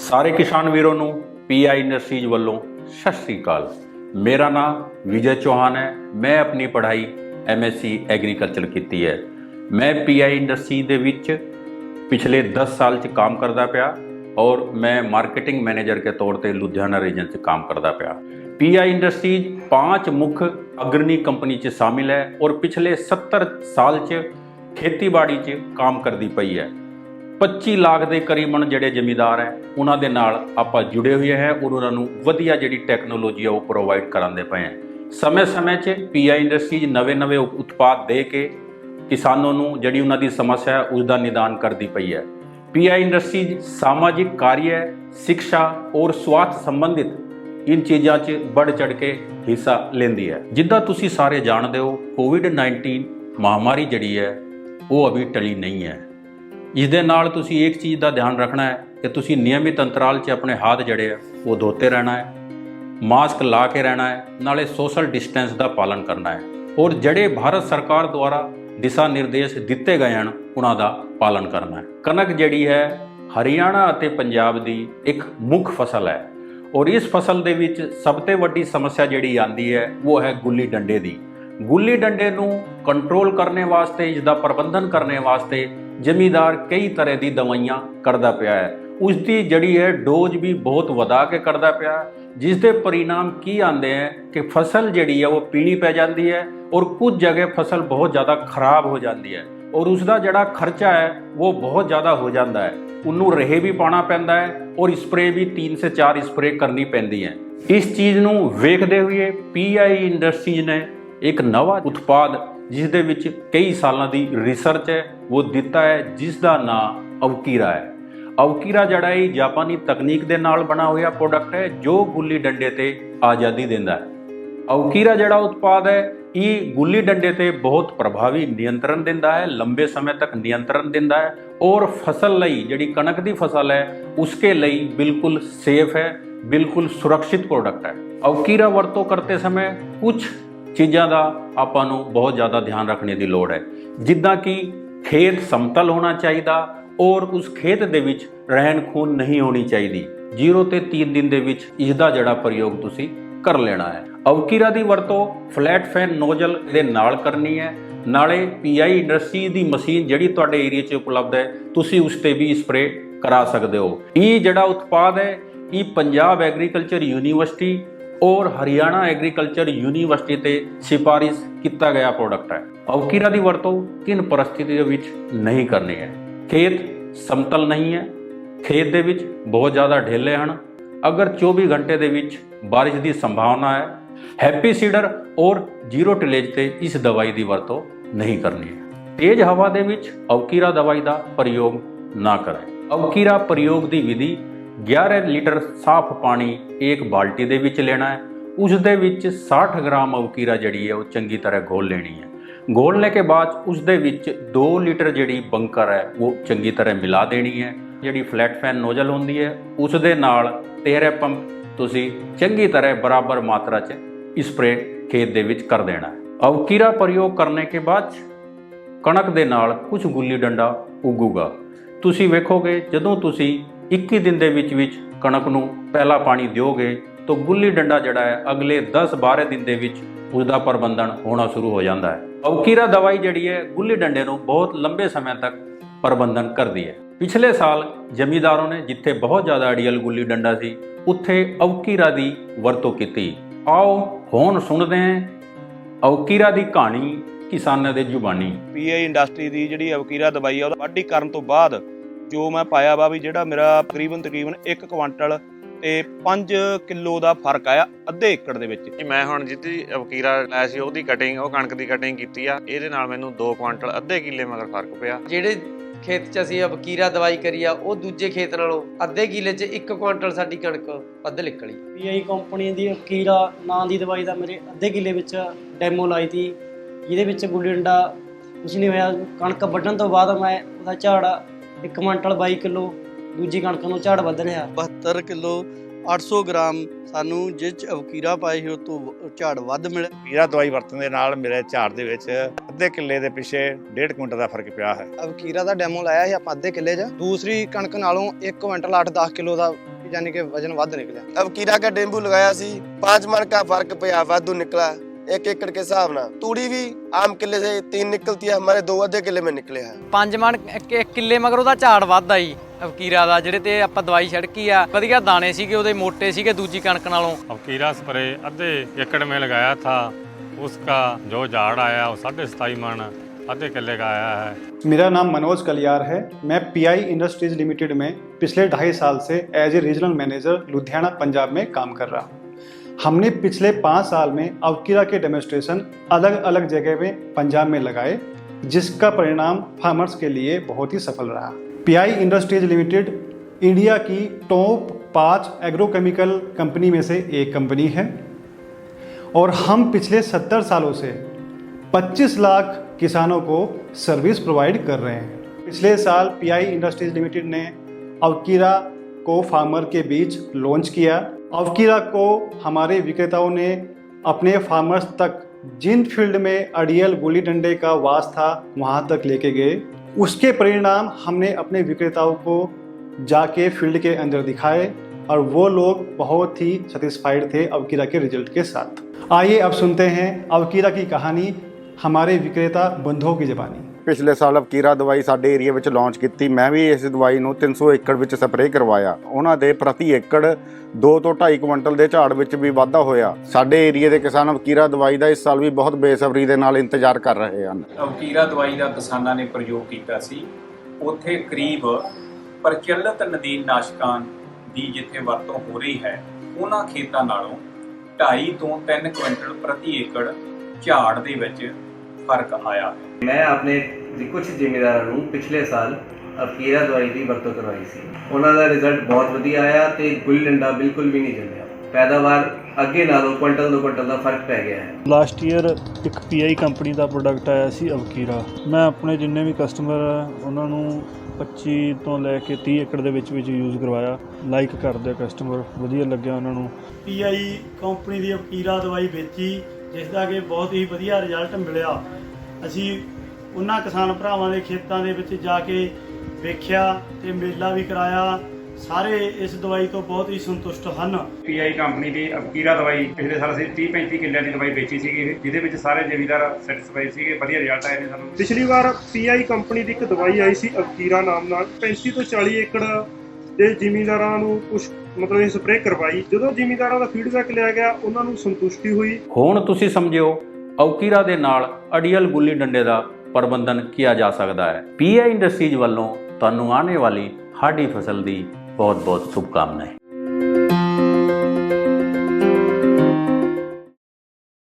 ਸਾਰੇ ਕਿਸਾਨ ਵੀਰੋ ਨੂੰ ਪੀ ਆਈ ਇੰਡਸਟਰੀਜ਼ ਵੱਲੋਂ ਸਤਿ ਸ੍ਰੀ ਅਕਾਲ। ਮੇਰਾ ਨਾਮ ਵਿਜੇ ਚੌਹਾਨ ਹੈ। ਮੈਂ ਆਪਣੀ ਪੜ੍ਹਾਈ ਐਮਐਸਸੀ ਐਗਰੀਕਲਚਰ ਕੀਤੀ ਹੈ। ਮੈਂ ਪੀ ਆਈ ਇੰਡਸਟਰੀ ਦੇ ਵਿੱਚ ਪਿਛਲੇ 10 ਸਾਲ 'ਚ ਕੰਮ ਕਰਦਾ ਪਿਆ ਔਰ ਮੈਂ ਮਾਰਕੀਟਿੰਗ ਮੈਨੇਜਰ ਕੇ ਤੌਰ ਤੇ ਲੁਧਿਆਣਾ ਰੀਜਨ 'ਚ ਕੰਮ ਕਰਦਾ ਪਿਆ। ਪੀ ਆਈ ਇੰਡਸਟਰੀਜ਼ ਪੰਜ ਮੁੱਖ ਅਗਰਨੀ ਕੰਪਨੀ 'ਚ ਸ਼ਾਮਿਲ ਹੈ ਔਰ ਪਿਛਲੇ 70 ਸਾਲ 'ਚ ਖੇਤੀਬਾੜੀ 'ਚ ਕੰਮ ਕਰਦੀ ਪਈ ਹੈ। 25 ਲੱਖ ਦੇ ਕਰੀਬਨ ਜਿਹੜੇ ਜ਼ਮੀਂਦਾਰ ਹੈ, ਉਹਨਾਂ ਦੇ ਨਾਲ ਆਪਾਂ ਜੁੜੇ ਹੋਏ ਹੈ, ਔਰ ਉਹਨਾਂ ਨੂੰ ਵਧੀਆ ਜਿਹੜੀ ਟੈਕਨੋਲੋਜੀ ਆ ਉਹ ਪ੍ਰੋਵਾਈਡ ਕਰਾਉਂਦੇ ਪਏ ਹੈ। ਸਮੇਂ-ਸਮੇਂ 'ਚ ਪੀਆਈ ਇੰਡਸਟਰੀਜ਼ ਨਵੇਂ-ਨਵੇਂ ਉਤਪਾਦ ਦੇ ਕੇ ਕਿਸਾਨਾਂ ਨੂੰ ਜਿਹੜੀ ਉਹਨਾਂ ਦੀ ਸਮੱਸਿਆ ਹੈ ਉਸ ਦਾ ਨਿਦਾਨ ਕਰਦੀ ਪਈ ਹੈ। ਪੀਆਈ ਇੰਡਸਟਰੀਜ਼ ਸਮਾਜਿਕ ਕਾਰਜ ਸਿੱਖਿਆ ਔਰ ਸਵਾਸਥ ਸੰਬੰਧਿਤ ਇਨ ਚੀਜ਼ਾਂ 'ਚ ਵੱਧ ਚੜ ਕੇ ਹਿੱਸਾ ਲੈਂਦੀ ਹੈ। ਜਿੱਦਾਂ ਤੁਸੀਂ ਸਾਰੇ ਜਾਣਦੇ ਹੋ ਕੋਵਿਡ-19 ਮਹਾਮਾਰੀ ਜਿਹੜੀ ਹੈ, ਉਹ ਅਭੀ ਟਲੀ ਨਹੀਂ ਹੈ। ਇਸ ਦੇ ਨਾਲ ਤੁਸੀਂ ਇੱਕ ਚੀਜ਼ ਦਾ ਧਿਆਨ ਰੱਖਣਾ ਹੈ ਕਿ ਤੁਸੀਂ ਨਿਯਮਿਤ ਅੰਤਰਾਲ 'ਚ ਆਪਣੇ ਹੱਥ ਜਿਹੜੇ ਆ, ਉਹ ਧੋਤੇ ਰਹਿਣਾ ਹੈ, ਮਾਸਕ ਲਾ ਕੇ ਰਹਿਣਾ ਹੈ, ਨਾਲੇ ਸੋਸ਼ਲ ਡਿਸਟੈਂਸ ਦਾ ਪਾਲਨ ਕਰਨਾ ਹੈ। ਔਰ ਜਿਹੜੇ ਭਾਰਤ ਸਰਕਾਰ ਦੁਆਰਾ ਦਿਸ਼ਾ ਨਿਰਦੇਸ਼ ਦਿੱਤੇ ਗਏ ਹਨ, ਉਹਨਾਂ ਦਾ ਪਾਲਨ ਕਰਨਾ ਹੈ। ਕਣਕ ਜਿਹੜੀ ਹੈ, ਹਰਿਆਣਾ ਅਤੇ ਪੰਜਾਬ ਦੀ ਇੱਕ ਮੁੱਖ ਫਸਲ ਹੈ। ਔਰ ਇਸ ਫਸਲ ਦੇ ਵਿੱਚ ਸਭ ਤੋਂ ਵੱਡੀ ਸਮੱਸਿਆ ਜਿਹੜੀ ਆਂਦੀ ਹੈ, ਉਹ ਹੈ ਗੁੱਲੀ ਡੰਡੇ ਦੀ। ਗੁੱਲੀ ਡੰਡੇ ਨੂੰ ਕੰਟਰੋਲ ਕਰਨੇ ਵਾਸਤੇ ਇਸ ਦਾ ਪ੍ਰਬੰਧਨ ਕਰਨੇ ਵਾਸਤੇ ਜ਼ਮੀਂਦਾਰ ਕਈ ਤਰ੍ਹਾਂ ਦੀ ਦਵਾਈਆਂ ਕਰਦਾ ਪਿਆ ਹੈ। ਉਸ ਦੀ ਜਿਹੜੀ ਹੈ ਡੋਜ਼ ਵੀ ਬਹੁਤ ਵਧਾ ਕੇ ਕਰਦਾ ਪਿਆ ਹੈ, ਜਿਸ ਦੇ ਪਰਿਣਾਮ ਕੀ ਆਉਂਦੇ ਹੈ ਕਿ ਫਸਲ ਜਿਹੜੀ ਹੈ ਉਹ ਪੀਣੀ ਪੈ ਜਾਂਦੀ ਹੈ ਔਰ ਕੁਝ ਜਗ੍ਹਾ ਫਸਲ ਬਹੁਤ ਜ਼ਿਆਦਾ ਖਰਾਬ ਹੋ ਜਾਂਦੀ ਹੈ ਔਰ ਉਸ ਦਾ ਜਿਹੜਾ ਖਰਚਾ ਹੈ ਉਹ ਬਹੁਤ ਜ਼ਿਆਦਾ ਹੋ ਜਾਂਦਾ ਹੈ। ਉਹਨੂੰ ਰਹੇ ਵੀ ਪਾਉਣਾ ਪੈਂਦਾ ਹੈ ਔਰ ਸਪਰੇ ਵੀ 3 ਸੇ 4 ਸਪਰੇ ਕਰਨੀ ਪੈਂਦੀ ਹੈ। ਇਸ ਚੀਜ਼ ਨੂੰ ਵੇਖਦੇ ਹੋਏ ਪੀਆਈ ਇੰਡਸਟਰੀਜ਼ ਨੇ ਇੱਕ ਨਵਾਂ ਉਤਪਾਦ ਜਿਸ ਦੇ ਵਿੱਚ ਕਈ ਸਾਲਾਂ ਦੀ ਰਿਸਰਚ ਹੈ, ਉਹ ਦਿੱਤਾ ਹੈ ਜਿਸ ਦਾ ਨਾਮ ਅਵਕੀਰਾ ਹੈ। ਅਵਕੀਰਾ ਜਿਹੜਾ ਇਹ ਜਾਪਾਨੀ ਤਕਨੀਕ ਦੇ ਨਾਲ ਬਣਾ ਹੋਇਆ ਪ੍ਰੋਡਕਟ ਹੈ, ਜੋ ਗੁੱਲੀ ਡੰਡੇ ਤੇ ਆਜ਼ਾਦੀ ਦਿੰਦਾ ਹੈ। ਅਵਕੀਰਾ ਜਿਹੜਾ ਉਤਪਾਦ ਹੈ, ਇਹ ਗੁੱਲੀ ਡੰਡੇ ਤੇ ਬਹੁਤ ਪ੍ਰਭਾਵੀ ਨਿਯੰਤਰਣ ਦਿੰਦਾ ਹੈ, ਲੰਬੇ ਸਮੇਂ ਤੱਕ ਨਿਯੰਤਰਣ ਦਿੰਦਾ ਹੈ ਔਰ ਫਸਲ ਲਈ, ਜਿਹੜੀ ਕਣਕ ਦੀ ਫਸਲ ਹੈ, ਉਸਕੇ ਲਈ ਬਿਲਕੁਲ ਸੇਫ ਹੈ, ਬਿਲਕੁਲ ਸੁਰੱਖਿਅਤ ਪ੍ਰੋਡਕਟ ਹੈ। ਅਵਕੀਰਾ ਵਰਤੋਂ ਕਰਤੇ ਸਮੇਂ ਕੁਝ ਚੀਜ਼ਾਂ ਦਾ ਆਪਾਂ ਨੂੰ ਬਹੁਤ ਜ਼ਿਆਦਾ ਧਿਆਨ ਰੱਖਣੇ ਦੀ ਲੋੜ ਹੈ। ਜਿੱਦਾਂ ਕਿ ਖੇਤ ਸਮਤਲ ਹੋਣਾ ਚਾਹੀਦਾ ਔਰ ਉਸ ਖੇਤ ਦੇ ਵਿੱਚ ਰਹਿਣ ਖੂਨ ਨਹੀਂ ਹੋਣੀ ਚਾਹੀਦੀ। 0 ਤੇ 3 ਦਿਨ ਦੇ ਵਿੱਚ ਇਸ ਦਾ ਜਿਹੜਾ ਪ੍ਰਯੋਗ ਤੁਸੀਂ ਕਰ ਲੈਣਾ ਹੈ। ਅਵਕੀਰਾ ਦੀ ਵਰਤੋਂ ਫਲੈਟ ਫੈਨ ਨੋਜ਼ਲ ਦੇ ਨਾਲ ਕਰਨੀ ਹੈ। ਨਾਲੇ ਪੀਆਈ ਇੰਡਸਟਰੀ ਦੀ ਮਸ਼ੀਨ ਜਿਹੜੀ ਤੁਹਾਡੇ ਏਰੀਆ 'ਚ ਉਪਲਬਧ ਹੈ, ਤੁਸੀਂ ਉਸ ਤੇ ਵੀ ਸਪਰੇ ਕਰਾ ਸਕਦੇ ਹੋ। ਇਹ ਜਿਹੜਾ ਉਤਪਾਦ ਹੈ, ਇਹ ਪੰਜਾਬ ਐਗਰੀਕਲਚਰ ਯੂਨੀਵਰਸਿਟੀ ਔਰ ਹਰਿਆਣਾ ਐਗਰੀਕਲਚਰ ਯੂਨੀਵਰਸਿਟੀ ਤੇ ਸਿਫਾਰਿਸ਼ ਕੀਤਾ ਗਿਆ ਪ੍ਰੋਡਕਟ ਹੈ। ਔਕੀਰਾ ਦੀ ਵਰਤੋਂ ਕਿਨ ਪਰਿਸਥਿਤੀਆਂ ਵਿੱਚ ਨਹੀਂ ਕਰਨੀ ਹੈ। ਖੇਤ ਸਮਤਲ ਨਹੀਂ ਹੈ। ਖੇਤ ਦੇ ਵਿੱਚ ਬਹੁਤ ਜ਼ਿਆਦਾ ਢੇਲੇ ਹਨ। ਅਗਰ 24 ਘੰਟੇ ਦੇ ਵਿੱਚ ਬਾਰਿਸ਼ ਦੀ ਸੰਭਾਵਨਾ ਹੈ, ਹੈਪੀ ਸੀਡਰ ਔਰ ਜ਼ੀਰੋ ਟਿਲੇਜ ਤੇ ਇਸ ਦਵਾਈ ਦੀ ਵਰਤੋਂ ਨਹੀਂ ਕਰਨੀ ਹੈ। ਤੇਜ਼ ਹਵਾ ਦੇ ਵਿੱਚ ਔਕੀਰਾ ਦਵਾਈ ਦਾ ਪ੍ਰਯੋਗ ਨਾ ਕਰੇ ਔਕੀਰਾ ਪ੍ਰਯੋਗ ਦੀ ਵਿਧੀ 11 ਲੀਟਰ ਸਾਫ਼ ਪਾਣੀ ਇੱਕ ਬਾਲਟੀ ਦੇ ਵਿੱਚ ਲੈਣਾ ਹੈ। ਉਸ ਦੇ ਵਿੱਚ 60 ਗ੍ਰਾਮ ਅਵਕੀਰਾ ਜਿਹੜੀ ਹੈ ਉਹ ਚੰਗੀ ਤਰ੍ਹਾਂ ਘੋਲ ਲੈਣੀ ਹੈ। ਘੋਲਣੇ ਕੇ ਬਾਅਦ ਉਸ ਦੇ ਵਿੱਚ 2 ਲੀਟਰ ਜਿਹੜੀ ਬੰਕਰ ਹੈ ਉਹ ਚੰਗੀ ਤਰ੍ਹਾਂ ਮਿਲਾ ਦੇਣੀ ਹੈ। ਜਿਹੜੀ ਫਲੈਟ ਫੈਨ ਨੋਜ਼ਲ ਹੁੰਦੀ ਹੈ, ਉਸ ਦੇ ਨਾਲ ਤੇਰੇ ਪੰਪ ਤੁਸੀਂ ਚੰਗੀ ਤਰ੍ਹਾਂ ਬਰਾਬਰ ਮਾਤਰਾ 'ਚ ਸਪਰੇ ਖੇਤ ਦੇ ਵਿੱਚ ਕਰ ਦੇਣਾ ਅਵਕੀਰਾ ਪ੍ਰਯੋਗ ਕਰਨੇ ਕੇ ਬਾਅਦ ਕਣਕ ਦੇ ਨਾਲ ਕੁਝ ਗੁੱਲੀ ਡੰਡਾ ਉਗੂਗਾ। ਤੁਸੀਂ ਵੇਖੋਗੇ ਜਦੋਂ ਤੁਸੀਂ 21 ਦਿਨ ਦੇ ਵਿੱਚ ਵਿੱਚ ਕਣਕ ਨੂੰ ਪਹਿਲਾ ਪਾਣੀ ਦਿਓਗੇ ਤਾਂ ਗੁੱਲੀ ਡੰਡਾ ਜਿਹੜਾ ਹੈ ਅਗਲੇ 10-12 ਦਿਨ ਦੇ ਵਿੱਚ ਉਸ ਦਾ ਪ੍ਰਬੰਧਨ ਹੋਣਾ ਸ਼ੁਰੂ ਹੋ ਜਾਂਦਾ ਹੈ। ਔਕੀਰਾ ਦਵਾਈ ਜਿਹੜੀ ਹੈ ਗੁੱਲੀ ਡੰਡੇ ਨੂੰ ਬਹੁਤ ਲੰਬੇ ਸਮੇਂ ਤੱਕ ਪ੍ਰਬੰਧਨ ਕਰਦੀ ਹੈ। ਪਿਛਲੇ ਸਾਲ ਜ਼ਮੀਂਦਾਰਾਂ ਨੇ ਜਿੱਥੇ ਬਹੁਤ ਜ਼ਿਆਦਾ ਅੜੀਅਲ ਗੁੱਲੀ ਡੰਡਾ ਸੀ, ਉੱਥੇ ਅਵਕੀਰਾ ਦੀ ਵਰਤੋਂ ਕੀਤੀ। ਆਓ ਹੁਣ ਸੁਣਦੇ ਹਾਂ ਅਵਕੀਰਾ ਦੀ ਕਹਾਣੀ ਕਿਸਾਨਾਂ ਦੇ ਜ਼ੁਬਾਨੀ। ਪੀਆਈ ਇੰਡਸਟਰੀ ਦੀ ਜਿਹੜੀ ਅਵਕੀਰਾ ਦਵਾਈ ਆ, ਉਹਦਾ ਵਾਢੀ ਕਰਨ ਤੋਂ ਬਾਅਦ ਜੋ ਮੈਂ ਪਾਇਆ ਵਾ ਵੀ ਜਿਹੜਾ ਮੇਰਾ ਤਕਰੀਬਨ ਤਕਰੀਬਨ 1 ਕੁਆਂਟਲ ਤੇ 5 ਕਿਲੋ ਦਾ ਫ਼ਰਕ ਆਇਆ ਅੱਧੇ ਏਕੜ ਦੇ ਵਿੱਚ। ਜੀ ਮੈਂ ਹੁਣ ਜਿੱਦੀ ਵਕੀਰਾ ਲਾਇਆ ਸੀ ਉਹਦੀ ਕਟਿੰਗ ਉਹ ਕਣਕ ਦੀ ਕਟਿੰਗ ਕੀਤੀ ਆ ਇਹਦੇ ਨਾਲ ਮੈਨੂੰ 2 ਕੁਆਂਟਲ ਅੱਧੇ ਕਿੱਲੇ ਮਗਰ ਫ਼ਰਕ ਪਿਆ। ਜਿਹੜੇ ਖੇਤ 'ਚ ਅਸੀਂ ਵਕੀਰਾ ਦਵਾਈ ਕਰੀ ਆ ਉਹ ਦੂਜੇ ਖੇਤ ਨਾਲੋਂ ਅੱਧੇ ਕਿਲੇ 'ਚ 1 ਕੁਇੰਟਲ ਸਾਡੀ ਕਣਕ ਵੱਧ ਨਿਕਲੀ। ਪੀਆਈ ਕੰਪਨੀ ਦੀ ਕੀਰਾ ਨਾਂ ਦੀ ਦਵਾਈ ਦਾ ਮੇਰੇ ਅੱਧੇ ਕਿੱਲੇ ਵਿੱਚ ਡੈਮੋ ਲਾਈ ਤੀ। ਜਿਹਦੇ ਵਿੱਚ ਗੁੱਲੀ ਡੰਡਾ ਕੁਛ ਨਹੀਂ ਹੋਇਆ ਕਣਕ ਵੱਢਣ ਤੋਂ ਬਾਅਦ ਮੈਂ ਉਹਦਾ ਝਾੜ ਇੱਕ ਮੰਟਲ 22 ਕਿਲੋ ਦੂਜੀ ਕਣਕ ਨੂੰ ਝਾੜ ਵੱਧ ਰਿਹਾ। 72 ਕਿਲੋ 800 ਗ੍ਰਾਮ ਸਾਨੂੰ ਜਿਸ ਚ ਅਵਕੀਰਾ ਪਾਏ ਹੋ ਤੋਂ ਝਾੜ ਵੱਧ ਮਿਲਿਆ। ਅਵਕੀਰਾ ਦਵਾਈ ਵਰਤਣ ਦੇ ਨਾਲ ਮੇਰੇ ਝਾੜ ਦੇ ਵਿੱਚ ਅੱਧੇ ਕਿੱਲੇ ਦੇ ਪਿੱਛੇ 1.5 ਕੁਇੰਟਲ ਦਾ ਫ਼ਰਕ ਪਿਆ ਹੈ। ਅਵਕੀਰਾ ਦਾ ਡੈਮੋ ਲਾਇਆ ਸੀ ਆਪਾਂ ਅੱਧੇ ਕਿੱਲੇ 'ਚ। ਦੂਸਰੀ ਕਣਕ ਨਾਲੋਂ 1 ਕੁਇੰਟਲ 8-10 ਕਿਲੋ ਦਾ ਯਾਨੀ ਕਿ ਵਜਨ ਵੱਧ ਨਿਕਲਿਆ। ਅਵਕੀਰਾ ਦਾ ਡੈਮੋ ਲਗਾਇਆ ਸੀ 5 ਮਣ ਦਾ ਫ਼ਰਕ ਪਿਆ ਵਾਧੂ ਨਿਕਲਾ एक एकड़ के हिसाब ना तूड़ी भी आम किले से तीन निकलती है हमारे दो आधे किले में निकले हैं ਪੰਜ ਮਣ ਇੱਕ ਇੱਕ ਕਿੱਲੇ ਮਗਰ ਉਹਦਾ ਝਾੜ ਵੱਧਦਾ ਜੀ ਅਵਕੀਰਾ ਦਾ ਜਿਹੜੇ ਤੇ ਆਪਾਂ ਦਵਾਈ ਛੜਕੀ ਆ ਵਧੀਆ ਦਾਣੇ ਸੀਗੇ ਉਹਦੇ ਮੋਟੇ ਸੀਗੇ ਦੂਜੀ ਕਣਕ ਨਾਲੋਂ अब कीड़ा स्प्रे आधे एकड़ में लगाया था उसका जो झाड़ आया वो साढ़े सताई मन आधे किले का आया है मेरा नाम मनोज कलियार है मैं पीआई इंडस्ट्रीज लिमिटेड में पिछले ढाई साल से as a regional manager Ludhiana Punjab में काम कर रहा हूँ हमने पिछले पाँच साल में अवकीरा के डेमोस्ट्रेशन अलग अलग जगह में पंजाब में लगाए, जिसका परिणाम फार्मर्स के लिए बहुत ही सफल रहा। पीआई इंडस्ट्रीज़ लिमिटेड इंडिया की टॉप पाँच एग्रोकेमिकल कंपनी में से एक कंपनी है। और हम पिछले सत्तर सालों से 25 लाख किसानों को सर्विस प्रोवाइड कर रहे हैं। पिछले साल पीआई इंडस्ट्रीज़ लिमिटेड ने अवकीरा को फार्मर के बीच लॉन्च किया। अवकीरा को हमारे विक्रेताओं ने अपने फार्मर्स तक जिन फ़ील्ड में अड़ियल गुली डंडे का वास था, वहाँ तक लेके गए। उसके परिणाम हमने अपने विक्रेताओं को जाके फ़ील्ड के अंदर दिखाए और वो लोग बहुत ही सेटिस्फाइड थे अवकीरा के रिज़ल्ट के साथ। आइए अब सुनते हैं अवकीरा की कहानी, हमारे विक्रेता बंधुओं की ज़बानी। ਪਿਛਲੇ ਸਾਲ ਅਵਕੀਰਾ ਦਵਾਈ ਸਾਡੇ ਏਰੀਆ ਵਿੱਚ ਲਾਂਚ ਕੀਤੀ। ਮੈਂ ਵੀ ਇਸ ਦਵਾਈ ਨੂੰ 300 ਏਕੜ ਵਿੱਚ ਸਪਰੇਅ ਕਰਵਾਇਆ। ਉਹਨਾਂ ਦੇ ਪ੍ਰਤੀ ਏਕੜ 2 ਤੋਂ 2.5 ਕੁਇੰਟਲ ਦੇ ਝਾੜ ਵਿੱਚ ਵੀ ਵਾਧਾ ਹੋਇਆ। ਸਾਡੇ ਏਰੀਆ ਦੇ ਕਿਸਾਨ ਅਵਕੀਰਾ ਦਵਾਈ ਦਾ ਇਸ ਸਾਲ ਵੀ ਬਹੁਤ ਬੇਸਬਰੀ ਦੇ ਨਾਲ ਇੰਤਜ਼ਾਰ ਕਰ ਰਹੇ ਹਨ। ਅਵਕੀਰਾ ਦਵਾਈ ਦਾ ਕਿਸਾਨਾਂ ਨੇ ਪ੍ਰਯੋਗ ਕੀਤਾ ਸੀ। ਉੱਥੇ ਕਰੀਬ ਪ੍ਰਚਲਿਤ ਨਦੀਨ ਨਾਸ਼ਕਾਂ ਦੀ ਜਿੱਥੇ ਵਰਤੋਂ ਹੋ ਰਹੀ ਹੈ ਉਹਨਾਂ ਖੇਤਾਂ ਨਾਲੋਂ 2.5 ਤੋਂ 3 ਕੁਇੰਟਲ ਪ੍ਰਤੀ ਏਕੜ ਝਾੜ ਦੇ ਵਿੱਚ ਫ਼ਰਕ ਆਇਆ। ਹੈ ਮੈਂ ਆਪਣੇ ਕੁਝ ਜ਼ਿਮੀਦਾਰਾਂ ਨੂੰ ਪਿਛਲੇ ਸਾਲ ਅਫਕੀਰਾ ਦਵਾਈ ਦੀ ਵਰਤੋਂ ਕਰਵਾਈ ਸੀ। ਉਹਨਾਂ ਦਾ ਰਿਜ਼ਲਟ ਬਹੁਤ ਵਧੀਆ ਆਇਆ ਤੇ ਗੁੱਲੀ ਡੰਡਾ ਬਿਲਕੁਲ ਵੀ ਨਹੀਂ ਜੰਮਿਆ। ਪੈਦਾਵਾਰ ਅੱਗੇ ਨਾਲੋਂ ਕੁਇੰਟਲ ਦੋ ਕੁਇੰਟਲ ਦਾ ਫ਼ਰਕ ਪੈ ਗਿਆ ਹੈ। ਲਾਸਟ ਈਅਰ ਇੱਕ ਪੀਆਈ ਕੰਪਨੀ ਦਾ ਪ੍ਰੋਡਕਟ ਆਇਆ ਸੀ ਅਵਕੀਰਾ। ਮੈਂ ਆਪਣੇ ਜਿੰਨੇ ਵੀ ਕਸਟਮਰ ਉਹਨਾਂ ਨੂੰ 25 ਤੋਂ ਲੈ ਕੇ 30 ਏਕੜ ਦੇ ਵਿੱਚ ਵਿੱਚ ਯੂਜ਼ ਕਰਵਾਇਆ। ਲਾਈਕ ਕਰਦੇ ਕਸਟਮਰ ਵਧੀਆ ਲੱਗਿਆ ਉਹਨਾਂ ਨੂੰ। ਪੀਆਈ ਕੰਪਨੀ ਦੀ ਅਪੀਰਾ ਦਵਾਈ ਵੇਚੀ ਜਿਸ ਦਾ ਕਿ ਬਹੁਤ ਹੀ ਵਧੀਆ ਰਿਜ਼ਲਟ ਮਿਲਿਆ। ਅਸੀਂ ਉਹਨਾਂ ਕਿਸਾਨ ਭਰਾਵਾਂ ਦੇ ਖੇਤਾਂ ਦੇ ਵਿੱਚ ਜਾ ਕੇ ਵੇਖਿਆ ਤੇ ਮੇਲਾ ਵੀ ਕਰਾਇਆ। ਸਾਰੇ ਇਸ ਦਵਾਈ ਤੋਂ ਬਹੁਤ ਹੀ ਸੰਤੁਸ਼ਟ ਹਨ। ਪੀਆਈ ਕੰਪਨੀ ਦੀ ਅਬਕੀਰਾ ਦਵਾਈ ਪਿਛਲੇ ਸਾਲ ਅਸੀਂ 30 35 ਕਿੱਲਿਆਂ ਦੀ ਦਵਾਈ ਵੇਚੀ ਸੀਗੀ ਜਿਹਦੇ ਵਿੱਚ ਸਾਰੇ ਜ਼ਿਮੀਦਾਰ ਸੈਟੀਸਫਾਈ ਸੀਗੇ ਵਧੀਆ ਰਿਜ਼ਲਟ ਆਏ ਨੇ ਸਾਨੂੰ। ਪਿਛਲੀ ਵਾਰ ਪੀਆਈ ਕੰਪਨੀ ਦੀ ਇੱਕ ਦਵਾਈ ਆਈ ਸੀ ਅਵਕੀਰਾ ਨਾਮ ਨਾਲ 35 ਤੋਂ 40 ਏਕੜ ਦੇ ਜ਼ਿਮੀਂਦਾਰਾਂ ਨੂੰ ਕੁਝ ਮਤਲਬ ਇਹ ਸਪਰੇਅ ਕਰਵਾਈ। ਜਦੋਂ ਜ਼ਿਮੀਂਦਾਰਾਂ ਦਾ ਫੀਡਬੈਕ ਲਿਆ ਗਿਆ ਉਹਨਾਂ ਨੂੰ ਸੰਤੁਸ਼ਟੀ ਹੋਈ। ਹੁਣ ਤੁਸੀਂ ਸਮਝਿਓ ਔਕੀਰਾ ਦੇ ਨਾਲ ਅੜੀਅਲ ਗੁੱਲੀ ਡੰਡੇ ਦਾ ਪ੍ਰਬੰਧਨ ਕੀਤਾ ਜਾ ਸਕਦਾ ਹੈ। ਪੀਆਈ ਇੰਡਸਟਰੀਜ਼ ਵੱਲੋਂ ਤੁਹਾਨੂੰ ਆਉਣ ਵਾਲੀ ਹਾਡੀ ਫਸਲ ਦੀ ਬਹੁਤ ਬਹੁਤ ਸ਼ੁਭਕਾਮਨਾਵਾਂ।